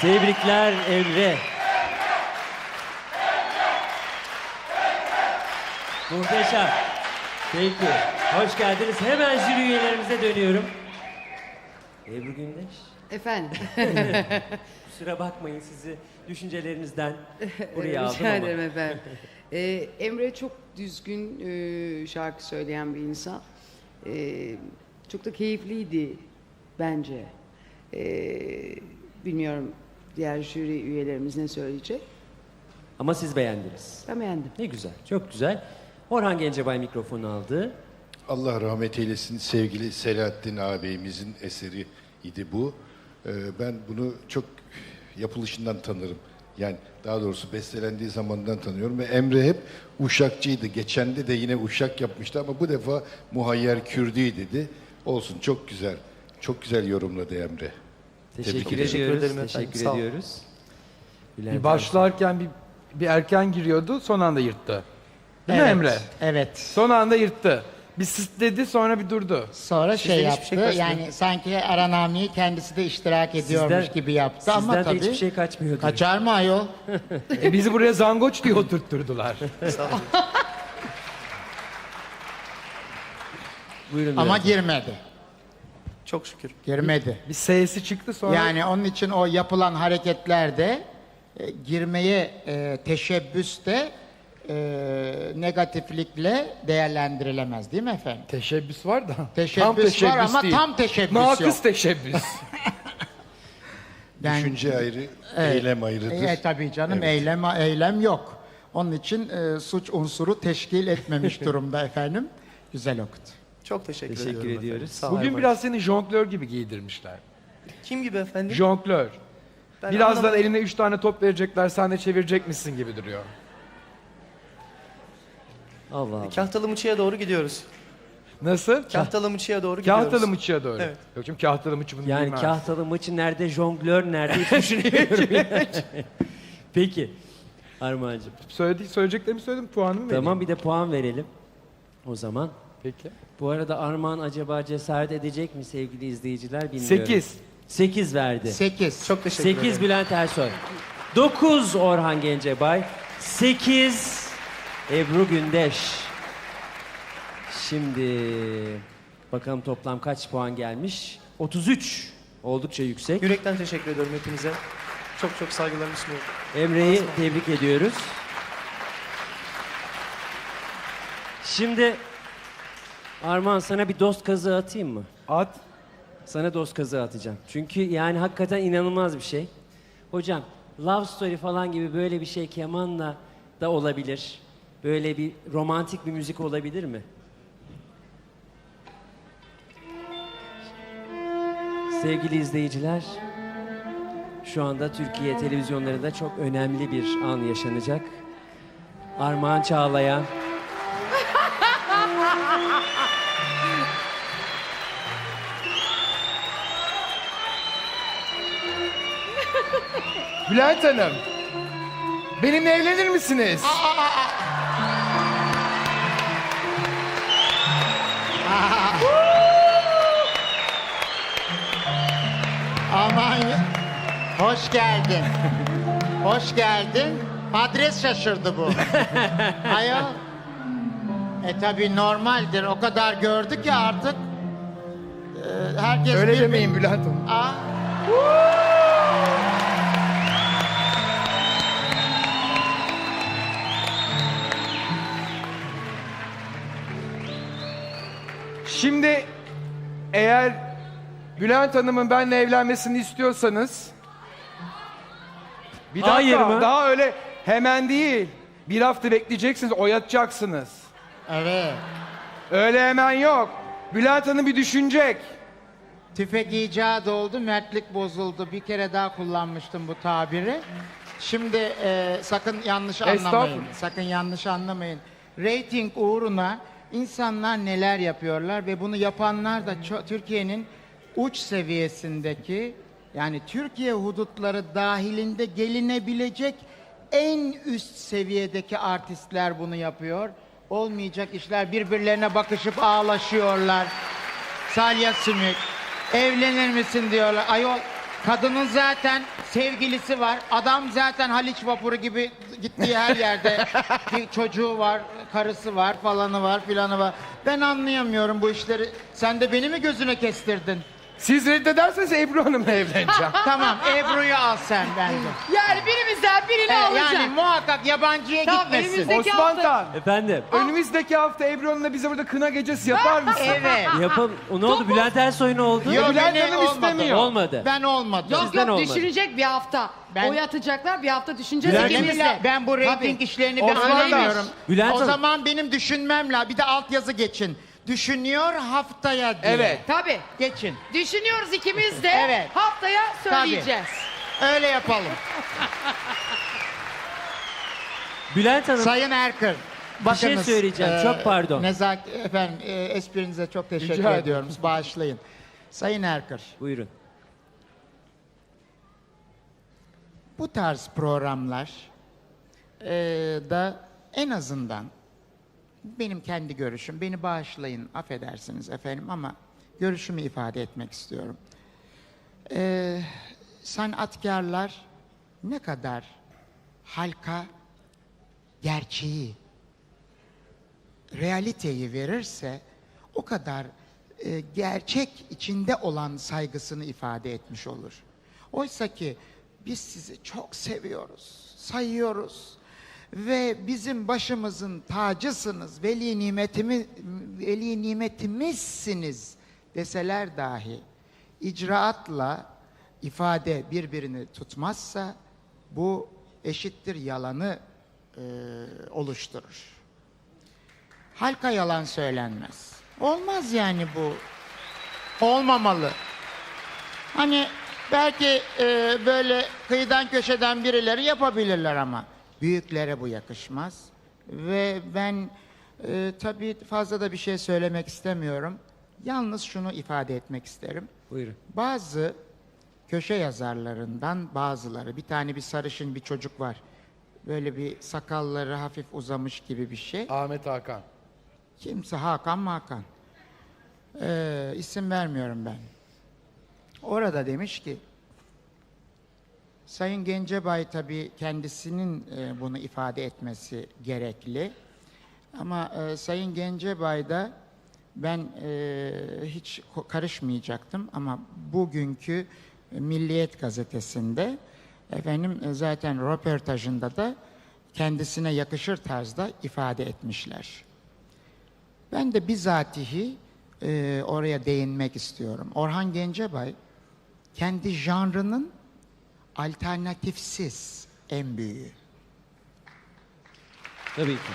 Tebrikler Emre. Muhteşem. Peki. Hoş geldiniz. Hemen jüri üyelerimize dönüyorum. Ebru Gündeş. Efendim. Kusura bakmayın sizi düşüncelerinizden buraya aldım Rica ama. ederim efendim. Ee, Emre çok düzgün e, şarkı söyleyen bir insan. Ee, çok da keyifliydi bence. Ee, bilmiyorum diğer jüri üyelerimiz ne söyleyecek. Ama siz beğendiniz. Ben beğendim. Ne güzel, çok güzel. Orhan Gencebay mikrofonu aldı. Allah rahmet eylesin sevgili Selahattin ağabeyimizin eseri idi bu. Ee, ben bunu çok yapılışından tanırım. Yani daha doğrusu bestelendiği zamandan tanıyorum ve Emre hep uşakçıydı. Geçende de yine uşak yapmıştı ama bu defa muhayyer Kürdi dedi. Olsun çok güzel. Çok güzel yorumladı Emre. Teşekkür, Tebrik ediyoruz. ederim teşekkür sağ olun. ediyoruz. Bülent Bir başlarken bir, bir erken giriyordu, son anda yırttı. Değil mi Evet, Emre? Evet. Son anda yırttı. Bir sitledi sonra bir durdu. Sonra şey hiçbir yaptı. şey yani sanki Aranami'yi kendisi de iştirak ediyormuş Sizden- gibi yaptı Sizden ama de tabii hiçbir şey kaçmıyor. diyor. kaçar mı ayol? E bizi buraya zangoç diye oturtturdular. Buyurun. ama Bülent. girmedi. Çok şükür. Girmedi. Bir sesi çıktı sonra. Yani onun için o yapılan hareketlerde e, girmeye e, teşebbüs de e, negatiflikle değerlendirilemez değil mi efendim? Teşebbüs var da. Teşebbüs var ama tam teşebbüs Nakıs yok. teşebbüs. Yani- Düşünce ayrı, Evet. eylem ayrıdır. E, tabii canım Evet. eylem eylem yok. Onun için e, suç unsuru teşkil etmemiş durumda efendim. Güzel okudu. Çok teşekkür, Teşekkür ediyorum ediyoruz. efendim. Sağ. Bugün biraz seni jonglör gibi giydirmişler. Kim gibi efendim? Jonglör. Ben Birazdan anlamadım. eline üç tane top verecekler, sen de çevirecek misin gibi duruyor. Allah Allah. Kahtalı Mıçı'ya doğru gidiyoruz. Nasıl? Kahtalı Mıçı'ya doğru gidiyoruz. Kahtalı mıçıya doğru. Evet. Yok canım kahtalı mıçı bunu Yani bilmez. kahtalı maçı nerede, jonglör nerede hiç düşünemiyorum. yani. Peki. Armağan'cığım. Söyledi, söyleyeceklerimi söyledim, puanımı vereyim. Tamam bir de puan verelim. O zaman. Peki. Bu arada Armağan acaba cesaret edecek mi sevgili izleyiciler bilmiyorum. 8. 8 verdi. 8. Çok teşekkür 8 ederim. Bülent Ersoy. 9 Orhan Gencebay. 8 Ebru Gündeş. Şimdi bakalım toplam kaç puan gelmiş? 33. Oldukça yüksek. Yürekten teşekkür ediyorum hepinize. Çok çok saygılarımı sunuyorum. Emre'yi tebrik ediyoruz. Şimdi Armağan sana bir dost kazığı atayım mı? At. Sana dost kazığı atacağım. Çünkü yani hakikaten inanılmaz bir şey. Hocam love story falan gibi böyle bir şey kemanla da olabilir. Böyle bir romantik bir müzik olabilir mi? Sevgili izleyiciler, şu anda Türkiye televizyonlarında çok önemli bir an yaşanacak. Armağan Çağlayan Bülent Hanım. Benimle evlenir misiniz? Aman ya- hoş geldin. hoş geldin. Adres şaşırdı bu. Ayol. E tabi normaldir. O kadar gördük ya artık. e, herkes Öyle bir- demeyin Bülent Hanım. Aa, Şimdi eğer Bülent Hanım'ın benimle evlenmesini istiyorsanız bir dakika Hayır mı? daha öyle hemen değil. Bir hafta bekleyeceksiniz, oyatacaksınız. evet. Öyle hemen yok. Bülent Hanım bir düşünecek. Tüfek icat oldu, mertlik bozuldu. Bir kere daha kullanmıştım bu tabiri. Şimdi e, sakın yanlış anlamayın. Sakın yanlış anlamayın. Rating uğruna insanlar neler yapıyorlar ve bunu yapanlar da Türkiye'nin uç seviyesindeki yani Türkiye hudutları dahilinde gelinebilecek en üst seviyedeki artistler bunu yapıyor. olmayacak işler birbirlerine bakışıp ağlaşıyorlar. Salya sümük. Evlenir misin diyorlar. Ayol kadının zaten sevgilisi var. Adam zaten Haliç vapuru gibi gittiği her yerde bir çocuğu var, karısı var, falanı var, filanı var. Ben anlayamıyorum bu işleri. Sen de beni mi gözüne kestirdin? Siz reddederseniz Ebru Hanım'la evleneceğim. tamam Ebru'yu al sen bence. Yani birimizden birini Ee, alacağım. yani muhakkak yabancıya Tamam, gitmesin. önümüzdeki Osman hafta- Tan. Efendim. Önümüzdeki hafta Ebru Hanım'la bize burada kına gecesi yapar mısın? Evet. Yapalım. O ne oldu? Bülent Ersoy ne oldu? Yok, Bülent beni Hanım istemiyor. Olmadı. Ben olmadım. Yok Sizden yok olmadı. düşünecek bir hafta. Ben- Oy atacaklar bir hafta düşüneceğiz Bülent- ikimiz de. Ben bu rating Tabii. işlerini bir Osman anlamıyorum. Bülent o Hanım. zaman benim düşünmem lazım. Bir de altyazı geçin. Düşünüyor haftaya diye. Evet. Tabii. Geçin. Düşünüyoruz ikimiz de. Evet. Haftaya söyleyeceğiz. Öyle yapalım. Bülent Hanım. Sayın Erkır. şey söyleyeceğim, çok pardon. Nezak, efendim e, esprinize çok teşekkür Rica ederim. ediyorum. Bağışlayın. Sayın Erkır. Buyurun. bu tarz programlar eee, da en azından benim kendi görüşüm, beni bağışlayın, affedersiniz efendim ama görüşümü ifade etmek istiyorum. Eee, sanatkarlar ne kadar halka gerçeği, realiteyi verirse o kadar e, gerçek içinde olan saygısını ifade etmiş olur. Oysa ki biz sizi çok seviyoruz, sayıyoruz ve bizim başımızın tacısınız, veli nimetimi veli nimetimizsiniz deseler dahi icraatla ifade birbirini tutmazsa bu eşittir yalanı e, oluşturur. Halka yalan söylenmez. Olmaz yani bu. Olmamalı. Hani belki e, böyle kıyıdan köşeden birileri yapabilirler ama büyüklere bu yakışmaz. Ve ben e, tabii fazla da bir şey söylemek istemiyorum. Yalnız şunu ifade etmek isterim. Buyurun. Bazı köşe yazarlarından bazıları, bir tane bir sarışın bir çocuk var. Böyle bir sakalları hafif uzamış gibi bir şey. Ahmet Hakan. Kimse Hakan Makan. Ee, isim vermiyorum ben. Orada demiş ki, Sayın Gencebay tabii kendisinin e, bunu ifade etmesi gerekli. Ama e, Sayın Gencebay da ben e, hiç karışmayacaktım ama bugünkü Milliyet gazetesinde efendim zaten röportajında da kendisine yakışır tarzda ifade etmişler. Ben de bizatihi e, oraya değinmek istiyorum. Orhan Gencebay kendi janrının alternatifsiz en büyüğü. Tabii ki.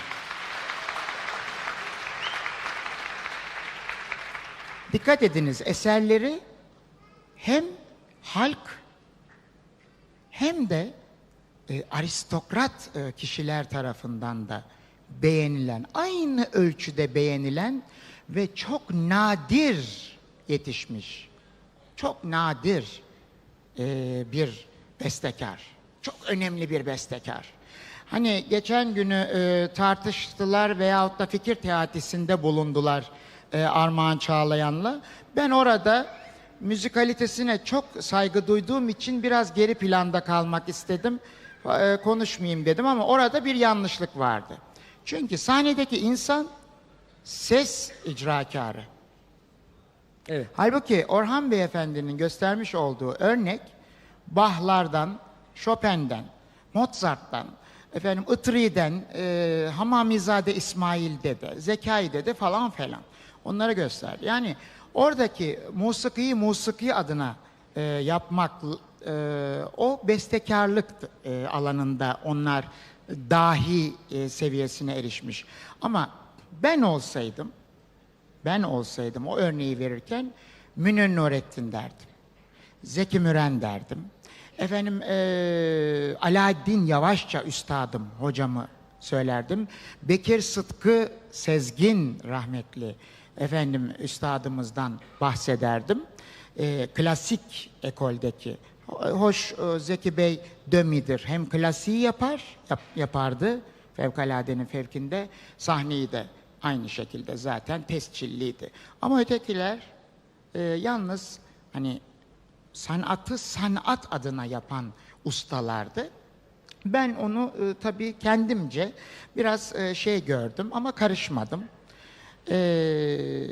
Dikkat ediniz eserleri hem halk hem de e, aristokrat e, kişiler tarafından da beğenilen, aynı ölçüde beğenilen ve çok nadir yetişmiş, çok nadir e, bir bestekar. Çok önemli bir bestekar. Hani geçen günü e, tartıştılar veyahut da fikir teatisinde bulundular e, Armağan Çağlayan'la. Ben orada müzikalitesine çok saygı duyduğum için biraz geri planda kalmak istedim. E, konuşmayayım dedim ama orada bir yanlışlık vardı. Çünkü sahnedeki insan ses icrakarı. Evet. Halbuki Orhan Beyefendi'nin göstermiş olduğu örnek Bach'lardan, Chopin'den, Mozart'tan, efendim Itri'den, e, Hamamizade İsmail'de de, Zekai'de de falan falan. Onları gösterdi. Yani oradaki musikiyi musiki adına e, yapmak, e, o bestekarlık e, alanında onlar dahi e, seviyesine erişmiş. Ama ben olsaydım, ben olsaydım o örneği verirken Münir Nurettin derdim. Zeki Müren derdim. Efendim eee Alaaddin Yavaşça üstadım, hocamı söylerdim. Bekir Sıtkı Sezgin rahmetli efendim üstadımızdan bahsederdim. Eee, klasik ekoldeki. Hoş e, Zeki Bey dömidir. Hem klasiği yapar, yap- yapardı Fevkaladenin fevkinde sahneyi de aynı şekilde zaten tescilliydi. Ama ötekiler e, yalnız hani sanatı sanat adına yapan ustalardı. Ben onu e, tabii kendimce biraz e, şey gördüm ama karışmadım. Ee,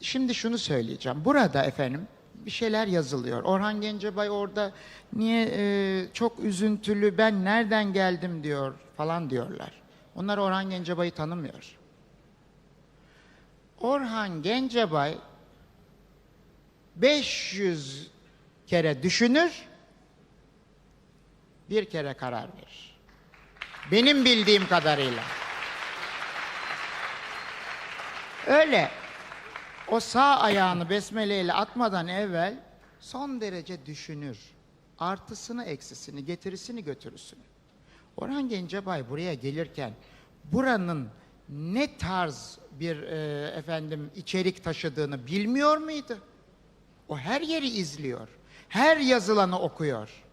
şimdi şunu söyleyeceğim. Burada efendim bir şeyler yazılıyor. Orhan Gencebay orada niye e, çok üzüntülü ben nereden geldim diyor falan diyorlar. Onlar Orhan Gencebay'ı tanımıyor. Orhan Gencebay 500 kere düşünür, bir kere karar verir. Benim bildiğim kadarıyla. Öyle. O sağ ayağını besmeleyle atmadan evvel son derece düşünür. Artısını, eksisini, getirisini, götürüsünü. Orhan Gencebay buraya gelirken buranın ne tarz bir e, efendim içerik taşıdığını bilmiyor muydu? O her yeri izliyor. Her yazılanı okuyor.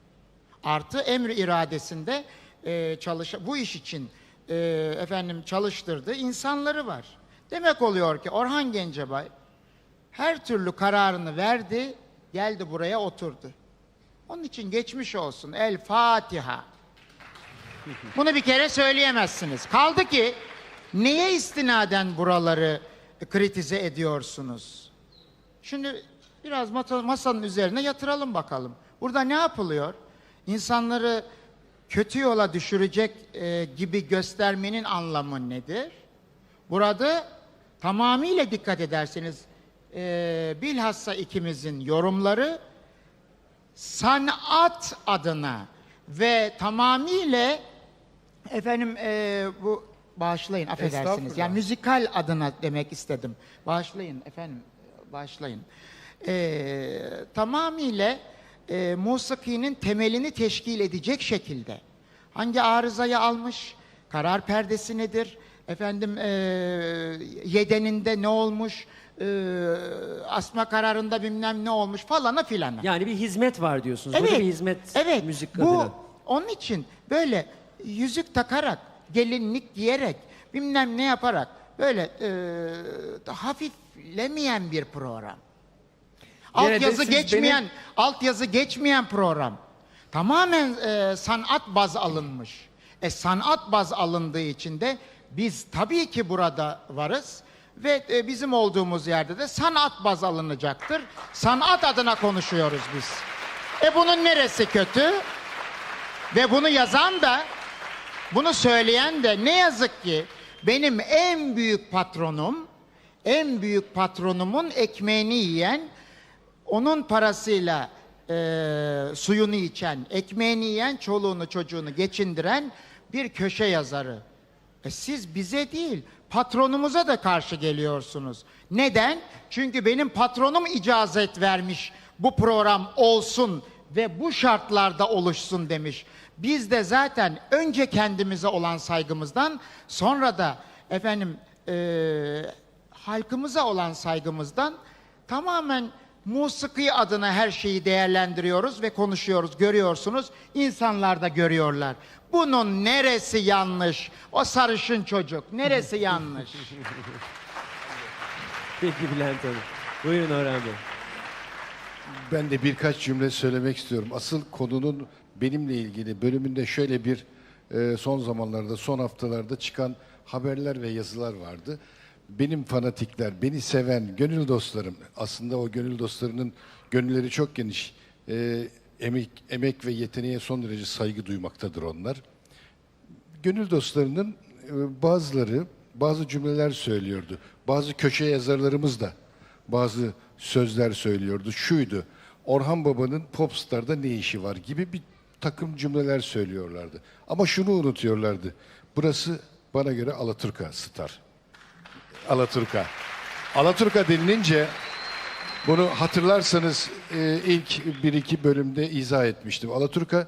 Artı emri iradesinde e, çalış bu iş için e, efendim çalıştırdığı insanları var. Demek oluyor ki Orhan Gencebay her türlü kararını verdi, geldi buraya oturdu. Onun için geçmiş olsun. El Fatiha. Bunu bir kere söyleyemezsiniz. Kaldı ki neye istinaden buraları kritize ediyorsunuz? Şimdi biraz masanın üzerine yatıralım bakalım. Burada ne yapılıyor? İnsanları kötü yola düşürecek e, gibi göstermenin anlamı nedir? Burada tamamıyla dikkat ederseniz e, bilhassa ikimizin yorumları sanat adına ve tamamıyla efendim e, bu bağışlayın affedersiniz. Yani müzikal adına demek istedim. Bağışlayın efendim bağışlayın. E, tamamıyla e, musikinin temelini teşkil edecek şekilde hangi arızayı almış, karar perdesi nedir, efendim e, yedeninde ne olmuş, e, asma kararında bilmem ne olmuş falana filana. Yani bir hizmet var diyorsunuz. Burada bir hizmet evet. müzik Bu adına. onun için böyle yüzük takarak, gelinlik giyerek, bilmem ne yaparak böyle e, hafiflemeyen bir program. Altyazı geçmeyen, benim- altyazı geçmeyen program. Tamamen e, sanat baz alınmış. E sanat baz alındığı için de biz tabii ki burada varız ve e, bizim olduğumuz yerde de sanat baz alınacaktır. Sanat adına konuşuyoruz biz. E bunun neresi kötü? Ve bunu yazan da, bunu söyleyen de ne yazık ki benim en büyük patronum, en büyük patronumun ekmeğini yiyen, onun parasıyla eee, suyunu içen, ekmeğini yiyen, çoluğunu çocuğunu geçindiren bir köşe yazarı. E siz bize değil, patronumuza da karşı geliyorsunuz. Neden? Çünkü benim patronum icazet vermiş bu program olsun ve bu şartlarda oluşsun demiş. Biz de zaten önce kendimize olan saygımızdan sonra da efendim eee, halkımıza olan saygımızdan tamamen musiki adına her şeyi değerlendiriyoruz ve konuşuyoruz, görüyorsunuz. İnsanlar da görüyorlar. Bunun neresi yanlış? O sarışın çocuk neresi yanlış? Peki Bülent Hanım. Buyurun Orhan Bey. Ben de birkaç cümle söylemek istiyorum. Asıl konunun benimle ilgili bölümünde şöyle bir e, son zamanlarda, son haftalarda çıkan haberler ve yazılar vardı. Benim fanatikler, beni seven gönül dostlarım, aslında o gönül dostlarının gönülleri çok geniş. E, emek, emek ve yeteneğe son derece saygı duymaktadır onlar. Gönül dostlarının e, bazıları bazı cümleler söylüyordu. Bazı köşe yazarlarımız da bazı sözler söylüyordu. Şuydu, Orhan Baba'nın Popstar'da ne işi var gibi bir takım cümleler söylüyorlardı. Ama şunu unutuyorlardı. Burası bana göre Alaturka Star. Alaturka. Alaturka denilince bunu hatırlarsanız e, ilk bir iki bölümde izah etmiştim. Alaturka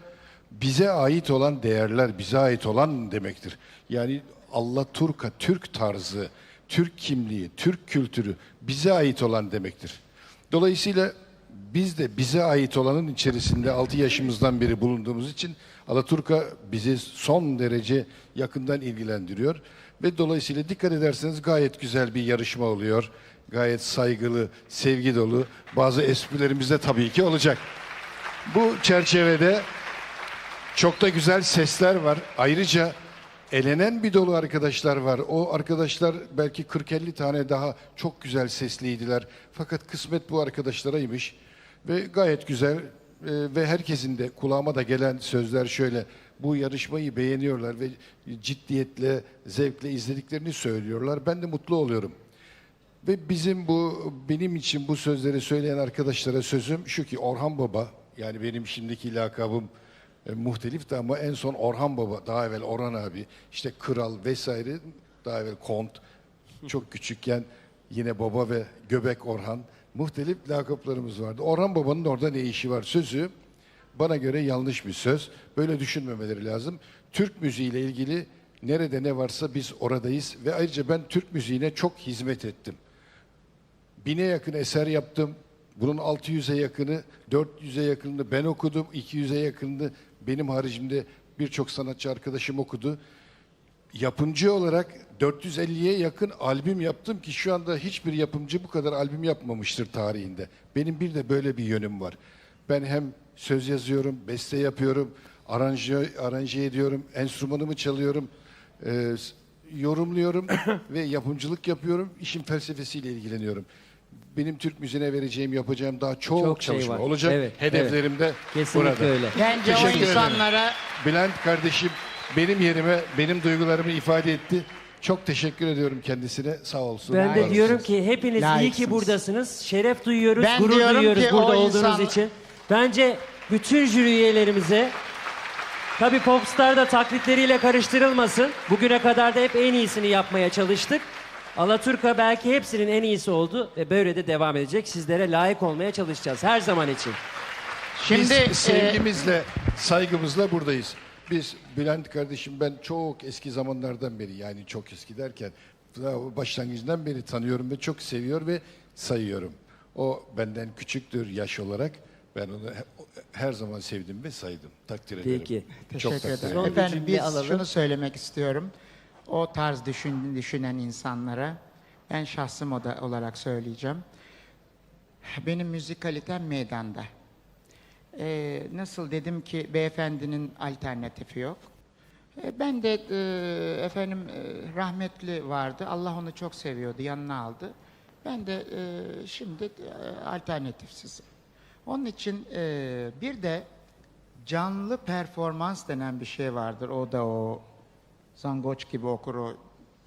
bize ait olan değerler, bize ait olan demektir. Yani Alaturka, Türk tarzı, Türk kimliği, Türk kültürü bize ait olan demektir. Dolayısıyla biz de bize ait olanın içerisinde 6 yaşımızdan beri bulunduğumuz için Alaturka bizi son derece yakından ilgilendiriyor. Ve dolayısıyla dikkat ederseniz gayet güzel bir yarışma oluyor. Gayet saygılı, sevgi dolu. Bazı esprilerimiz de tabii ki olacak. Bu çerçevede çok da güzel sesler var. Ayrıca elenen bir dolu arkadaşlar var. O arkadaşlar belki 40-50 tane daha çok güzel sesliydiler. Fakat kısmet bu arkadaşlaraymış. Ve gayet güzel e, ve herkesin de kulağıma da gelen sözler şöyle. Bu yarışmayı beğeniyorlar ve ciddiyetle, zevkle izlediklerini söylüyorlar. Ben de mutlu oluyorum. Ve bizim bu benim için bu sözleri söyleyen arkadaşlara sözüm şu ki Orhan Baba yani benim şimdiki lakabım e, muhtelifti ama en son Orhan Baba daha evvel Orhan abi işte kral vesaire daha evvel kont çok küçükken yine baba ve göbek Orhan muhtelif lakaplarımız vardı. Orhan Baba'nın orada ne işi var sözü bana göre yanlış bir söz. Böyle düşünmemeleri lazım. Türk müziğiyle ilgili nerede ne varsa biz oradayız ve ayrıca ben Türk müziğine çok hizmet ettim. Bine yakın eser yaptım. Bunun 600'e yakını, 400'e yakınını ben okudum. 200'e yakınını benim haricimde birçok sanatçı arkadaşım okudu. Yapımcı olarak 450'ye yakın albüm yaptım ki şu anda hiçbir yapımcı bu kadar albüm yapmamıştır tarihinde. Benim bir de böyle bir yönüm var. Ben hem söz yazıyorum, beste yapıyorum, aranje, aranje ediyorum, enstrümanımı çalıyorum, e, yorumluyorum ve yapımcılık yapıyorum. İşin felsefesiyle ilgileniyorum. Benim Türk müziğine vereceğim, yapacağım daha çok, Çok şey çalışma var. olacak. Evet, Hedeflerim de Kesinlikle burada. öyle. Bence o Teşekkür ederim. insanlara Bülent kardeşim benim yerime benim duygularımı ifade etti. Çok teşekkür ediyorum kendisine. Sağ olsun. Ben var de olsun. diyorum ki hepiniz iyi ki Layıksınız. buradasınız. Şeref duyuyoruz, Ben gurur diyorum duyuyoruz ki burada olduğunuz insan- için. Bence bütün jüri üyelerimize Tabii Popstar da taklitleriyle karıştırılmasın. Bugüne kadar da hep en iyisini yapmaya çalıştık. Alaturka belki hepsinin en iyisi oldu ve böyle de devam edecek. Sizlere layık olmaya çalışacağız her zaman için. şimdi Biz e, sevgimizle, saygımızla buradayız. Biz Bülent kardeşim ben çok eski zamanlardan beri yani çok eski derken daha başlangıcından beri tanıyorum ve çok seviyor ve sayıyorum. O benden küçüktür yaş olarak. Ben onu he- her zaman sevdim ve saydım. Takdir ederim. Peki. Çok Teşekkür takdir ederim. ederim. Son bir Efendim biz alalım. şunu söylemek istiyorum. O tarz düşün, düşünen insanlara ben şahsım o da olarak söyleyeceğim. Benim müzikalitem meydanda. Ee, nasıl dedim ki beyefendinin alternatifi yok. Ee, ben de e, efendim e, rahmetli vardı. Allah onu çok seviyordu. Yanına aldı. Ben de e, şimdi e, alternatifsizim. Onun için e, bir de canlı performans denen bir şey vardır. O da o zangoç gibi okur o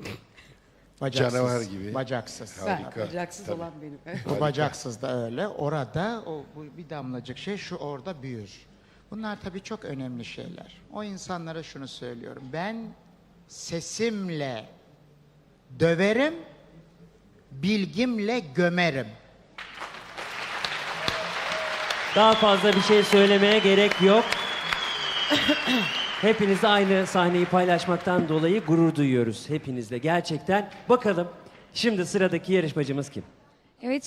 bacaksız. Canavar gibi. Bacaksız. Harika. Ben bacaksız Tabii. olan benim. Bu bacaksız da öyle. Orada o bu bir damlacık şey şu orada büyür. Bunlar tabii çok önemli şeyler. O insanlara şunu söylüyorum. Ben sesimle döverim, bilgimle gömerim. Daha fazla bir şey söylemeye gerek yok. Hepinizle aynı sahneyi paylaşmaktan dolayı gurur duyuyoruz hepinizle gerçekten. Bakalım şimdi sıradaki yarışmacımız kim? Evet